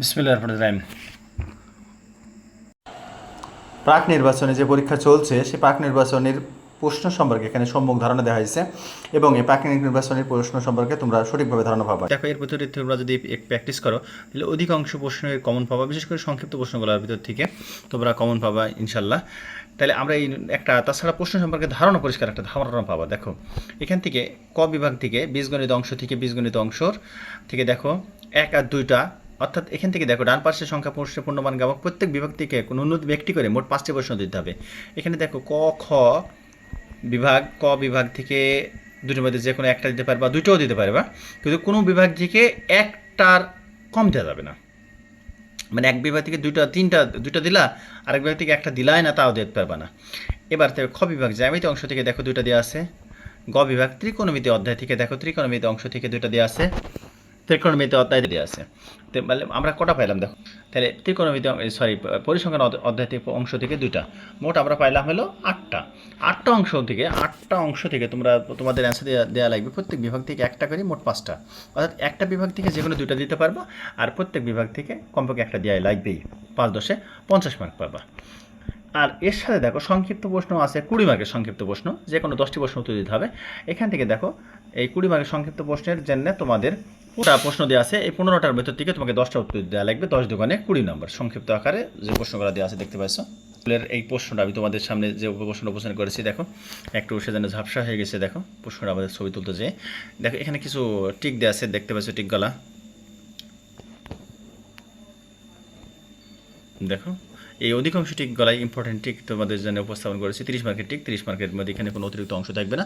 রহমান রাহিম। প্রাক নির্বাচনে যে পরীক্ষা চলছে সে প্রাক নির্বাচনের প্রশ্ন সম্পর্কে এখানে সম্মুখ ধারণা দেওয়া হয়েছে এবং এই প্রাক নির্বাচনের প্রশ্ন সম্পর্কে তোমরা সঠিকভাবে ধারণা পাবা। দেখো এর ভিতরে তোমরা যদি প্র্যাকটিস করো তাহলে অধিকাংশ প্রশ্নের কমন পাবা বিশেষ করে সংক্ষিপ্ত প্রশ্নগুলোর ভিতর থেকে তোমরা কমন পাবা ইনশাল্লাহ তাহলে আমরা এই একটা তাছাড়া প্রশ্ন সম্পর্কে ধারণা পরিষ্কার একটা ধারণা পাবা দেখো। এখান থেকে ক বিভাগ থেকে বীজগণিত অংশ থেকে বীজগণিত অংশর থেকে দেখো এক আর দুইটা অর্থাৎ এখান থেকে দেখো, ডান পাশের সংখ্যা প্রশ্নের পূর্ণমান গামক, প্রত্যেক কোনো উন্নত ব্যক্তি করে মোট পাঁচটি প্রশ্ন দিতে হবে। এখানে দেখো, ক, খ বিভাগ, ক বিভাগ থেকে দুটোর মধ্যে যে কোনো একটা দিতে পারবা দুটোও দিতে পারবা কিন্তু কোনো বিভাগ থেকে একটার কম দেওয়া যাবে না। মানে এক বিভাগ থেকে দুইটা, তিনটা, দুইটা দিলা, আরেক বিভাগ থেকে একটা দিলাই না, তাও দিতে পারবা না। এবার খ বিভাগ, জ্যামিতি অংশ থেকে দেখো দুইটা দেওয়া আছে। গ বিভাগ, ত্রিকোণমিতি অধ্যায় থেকে দেখো, ত্রিকোণমিতি অংশ থেকে দুইটা দেওয়া আছে। ত্রিকোণমিতি অধ্যায় দেওয়া আছে। মানে আমরা কটা পাইলাম দেখো? তাহলে ত্রিকোণমিতি সরি পরিসংখ্যান অধ্যায়- অধ্যায় থেকে অংশ থেকে দুইটা। মোট আমরা পাইলাম হলো আটটা। আটটা অংশ থেকে, আটটা অংশ থেকে তোমরা, তোমাদের অ্যান্সার দেওয়া দেওয়া লাগবে প্রত্যেক বিভাগ থেকে একটা করে মোট পাঁচটা। অর্থাৎ একটা বিভাগ থেকে যে কোনো দুইটা দিতে পারবা, আর প্রত্যেক বিভাগ থেকে কমপক্ষে একটা দেওয়া লাগবেই। পাঁচ দশে পঞ্চাশ মার্ক পাবা। আর এর সাথে দেখো, সংক্ষিপ্ত প্রশ্ন আছে কুড়ি মার্কের সংক্ষিপ্ত প্রশ্ন। যে কোনো দশটি প্রশ্ন উত্তর দিতে হবে। এখান থেকে দেখো, এই কুড়ি মার্কের সংক্ষিপ্ত প্রশ্নের জন্য তোমাদের পুরোটা প্রশ্ন দেওয়া আছে, এই পনেরোটার ভেতর থেকে তোমাকে দশটা উত্তর দেওয়া লাগবে, দশ দোকানে কুড়ি নম্বর, সংক্ষিপ্ত আকারে যে প্রশ্নগুলো দেওয়া আছে দেখতে পাচ্ছ এর এই প্রশ্নটা আমি তোমাদের সামনে যে প্রশ্নটা উপস্থান করেছি, দেখো, একটু সেজন্য ঝাপসা হয়ে গেছে, দেখো, প্রশ্নটা আমাদের ছবি তুলতে যেয়ে। দেখো, এখানে কিছু টিক দেওয়া আছে, দেখতে পাচ্ছ টিকগুলা? দেখো, এই অধিকাংশ টিক গলায় ইম্পর্টেন্ট টিক তোমাদের জন্য উপস্থাপন করেছি, তিরিশ মার্কের টিক, তিরিশ মার্কের মধ্যে এখানে কোনো অতিরিক্ত অংশ থাকবে না।